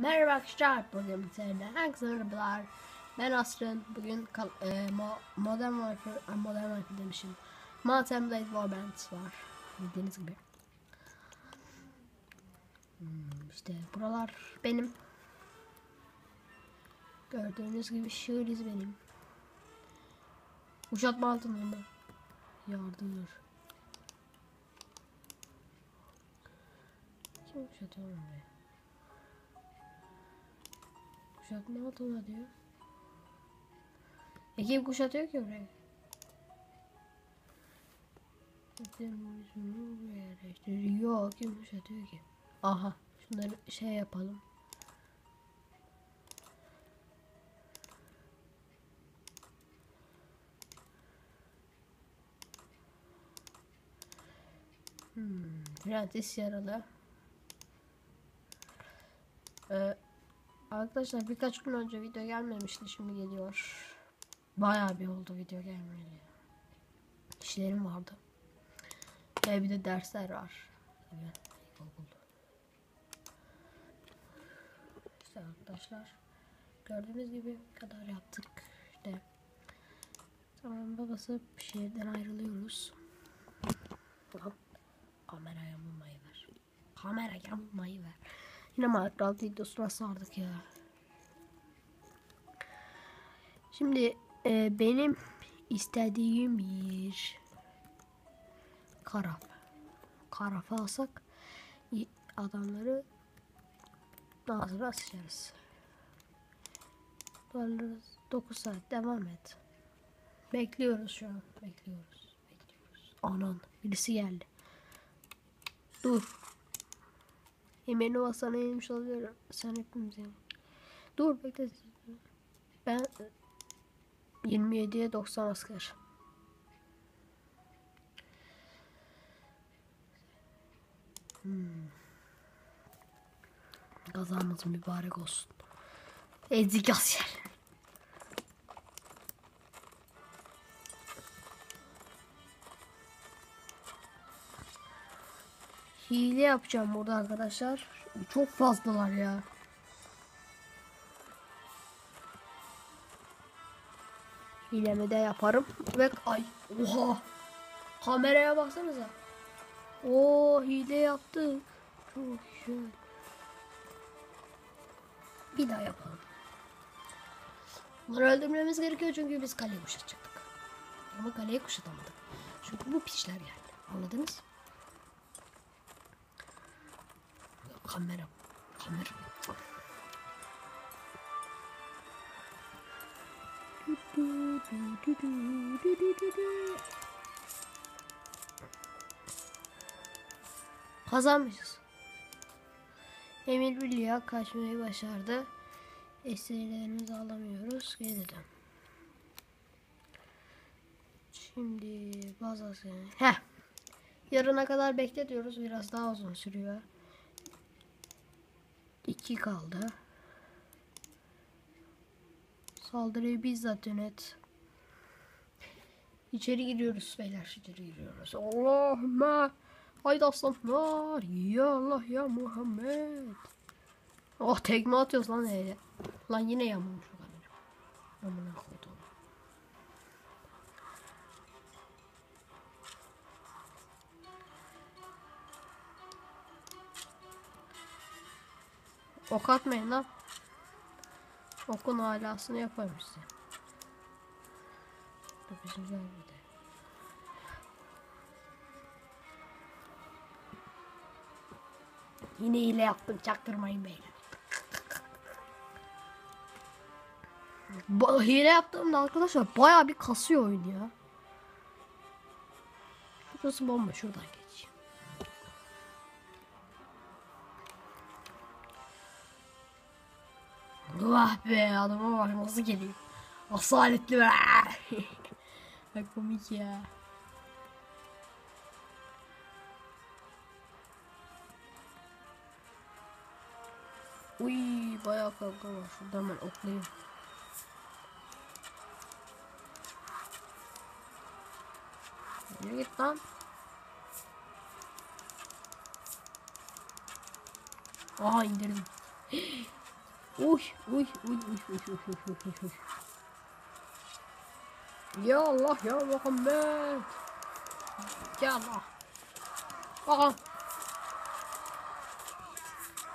Merhaba arkadaşlar, bugün bizlerle herkese merhabalar. Ben Asrın, bugün e, mo Modern Warfare, Modern Warfare demişim. Mountain Blade Warband var, bildiğiniz gibi. Hmm, işte buralar benim. Gördüğünüz gibi şöyle benim. Kuşatma altında. Yardır. Kim kuşatıyor oraya? Kuşatma altına diyor. E kim kuşatıyor ki orayı? Yok kim kuşatıyor ki? Aha şunları şey yapalım. Hmm, Prenses yaralı. Ee, arkadaşlar birkaç gün önce video gelmemişti şimdi geliyor. Bayağı bir oldu video gelmeyeli. İşlerim vardı. Ve bir de dersler var. İlkokul. İşte arkadaşlar gördüğünüz gibi kadar yaptık. İşte tamam babası şehirden ayrılıyoruz. Hop. Kamera yamulmayı ver. Kamera yamulmayı ver. Yine Minecraft videosuna sardık ya. Şimdi e, benim istediğim bir karaf. Karaf alsak adamları ağzına sıçarız. Dolarız. 9 saat devam et. Bekliyoruz şu an. Bekliyoruz. Bekliyoruz. Anan birisi geldi. Dur. Yemeğini masana yemiş olabilirim. Sen hepimiz yemiş. Dur bekle. Ben 27'ye 90 asker. Hmm. Kazamız mübarek olsun. Ezik asker. Hile yapacağım burada arkadaşlar. Çok fazlalar ya. Hilemi de yaparım. Ve ay oha. Kameraya baksanıza. Oo hile yaptık. Çok güzel. Bir daha yapalım. Bunları öldürmemiz gerekiyor çünkü biz kaleyi kuşatacaktık. Ama kaleyi kuşatamadık. Çünkü bu piçler geldi. Anladınız? Kamera. Kamera. Kazanmışız. Emir Bilya kaçmayı başardı. Esirlerimizi alamıyoruz. Dön. Şimdi bazı Heh. Yarına kadar bekletiyoruz. Biraz daha uzun sürüyor. 2 kaldı. Saldırıyı bizzat yönet. İçeri giriyoruz beyler. İçeri giriyoruz. Allahümme. Haydi aslanlar. Ya Allah ya Muhammed. Oh tekme atıyoruz lan öyle. Lan yine yamulmuş o koydum. Ok atmayın lan. Okun alasını yaparım size. Dur bizimkiler burada. Yine hile yaptım çaktırmayın beyler. Ba hile yaptığımda arkadaşlar baya bir kasıyor oyun ya. Şurası bomba şuradan geç. Vah be adama bak nasıl geliyor. Asaletli be. Bak komik ya. Uy bayağı kavga var. Şurada hemen oklayayım. Yürü git lan. Aha indirdim. Uy uy uy uy uy uy uy uy uy. Ya Allah ya Muhammed. Ya Allah. Aha.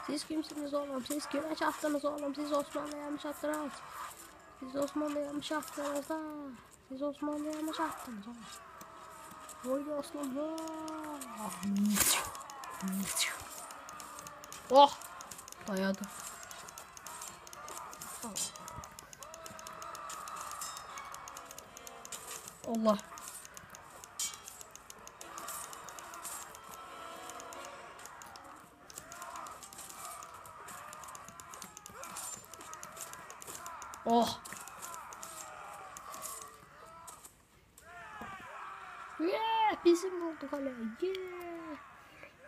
Siz kimsiniz oğlum? Siz kime çattınız oğlum? Siz Osmanlı'ya mı çattınız? Siz Osmanlı'ya mı çattınız ha? Siz Osmanlı'ya mı çattınız oğlum? Oy Osmanlı. Oh. Dayadı. Allah. Oh. Yeah, bizim oldu kale. Yeah.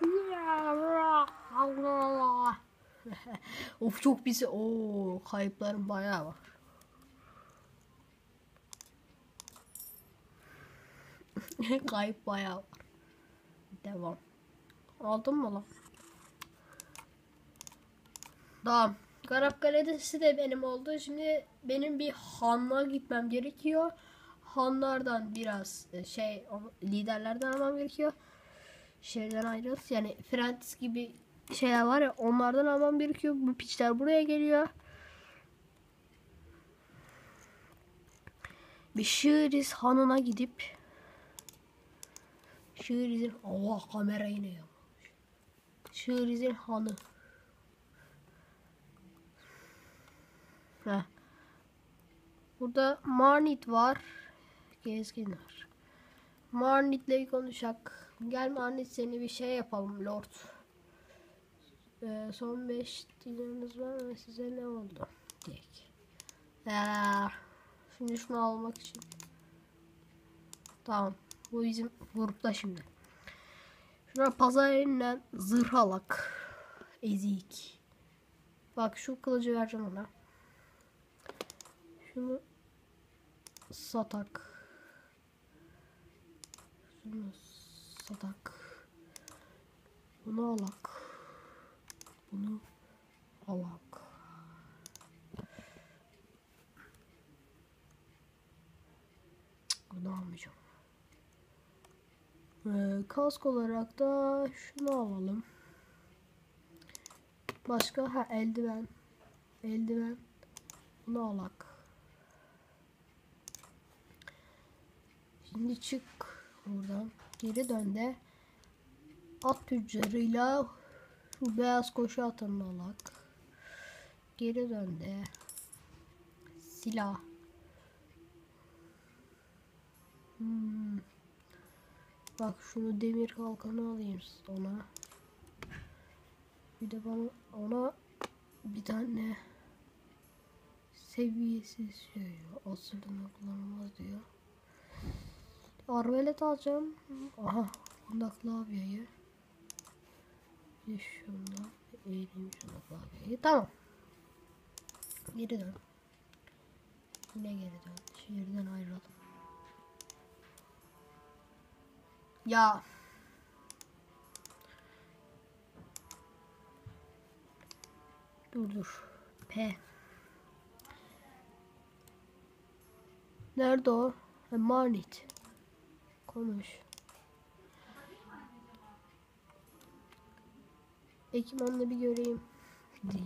Yeah. Allah. of çok bizi. Oo, kayıplarım bayağı var. Kayıp bayağı var. Devam. Aldın mı lan? Tamam. Karakkale'desi de benim oldu. Şimdi benim bir hanlığa gitmem gerekiyor. Hanlardan biraz e, şey liderlerden almam gerekiyor. Şehirden ayrılız. Yani Frentis gibi şeyler var ya onlardan almam gerekiyor. Bu piçler buraya geliyor. Bir Şiiriz hanına gidip Şiiriz'in Allah kamera yine ya. Şiiriz'in hanı. Heh. Burada Marnit var. Gezgin var. Marnit'le konuşak. Gel Marnit seni bir şey yapalım Lord. Ee, son 5 dinleriniz var mı? Size ne oldu? Diyek. Ya, şimdi şunu almak için. Tamam. Bu bizim grupta şimdi. Şuna pazar yerinden zırh alak. Ezik. Bak şu kılıcı vereceğim ona. Şunu satak. Şunu satak. Bunu alak. Bunu alak. Cık, Bunu almayacağım. Ee, kask olarak da şunu alalım. Başka ha eldiven. Eldiven. Bunu alak. Şimdi çık buradan. Geri dön de at tüccarıyla şu beyaz koşu atını alak. Geri dön de silah. Bak şunu demir kalkanı alayım ona. Bir de bana ona bir tane seviyesiz şey asırdan kullanılmaz diyor. Arvelet alacağım. Aha. Bunda klavyeyi. Bir şundan eğileyim şuna klavyeyi. Tamam. Geri dön. Yine geri dön. Şehirden ayrıl. Ya. Dur dur. P. Nerede o? Ha, Marnit. Konuş. Ekipmanla bir göreyim.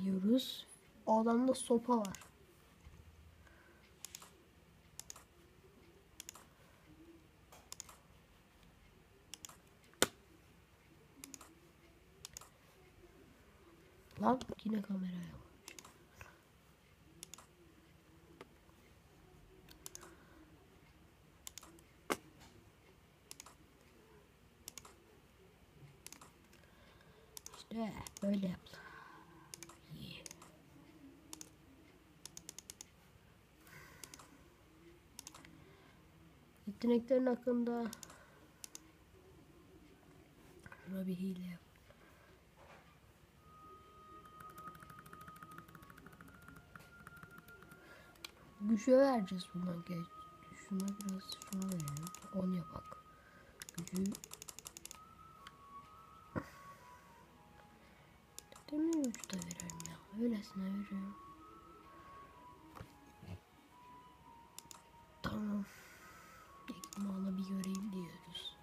Diyoruz. O adamda sopa var. Lan yine kameraya. İşte böyle yaptı. İyi. Yeteneklerin hakkında Şuna bir hile yap. güce vereceğiz buna geç. Şuna biraz şuna verelim. 10 yapak. Gücü Demir uçta veririm ya. Öylesine veriyorum. Tamam. Ekmeği bir göreyim diyoruz.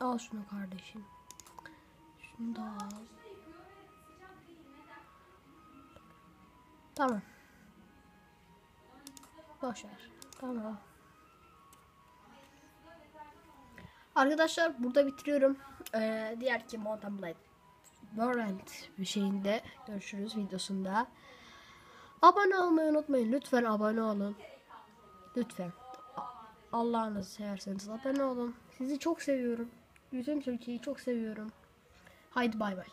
al şunu kardeşim. Şunu da al. Tamam. Boşver. Tamam. Arkadaşlar burada bitiriyorum. Ee, diğer ki Mountain Blade Warrant bir şeyinde görüşürüz videosunda. Abone olmayı unutmayın. Lütfen abone olun. Lütfen. Allah'ınızı severseniz abone olun. Sizi çok seviyorum. Bütün Türkiye'yi çok seviyorum. Haydi bay bay.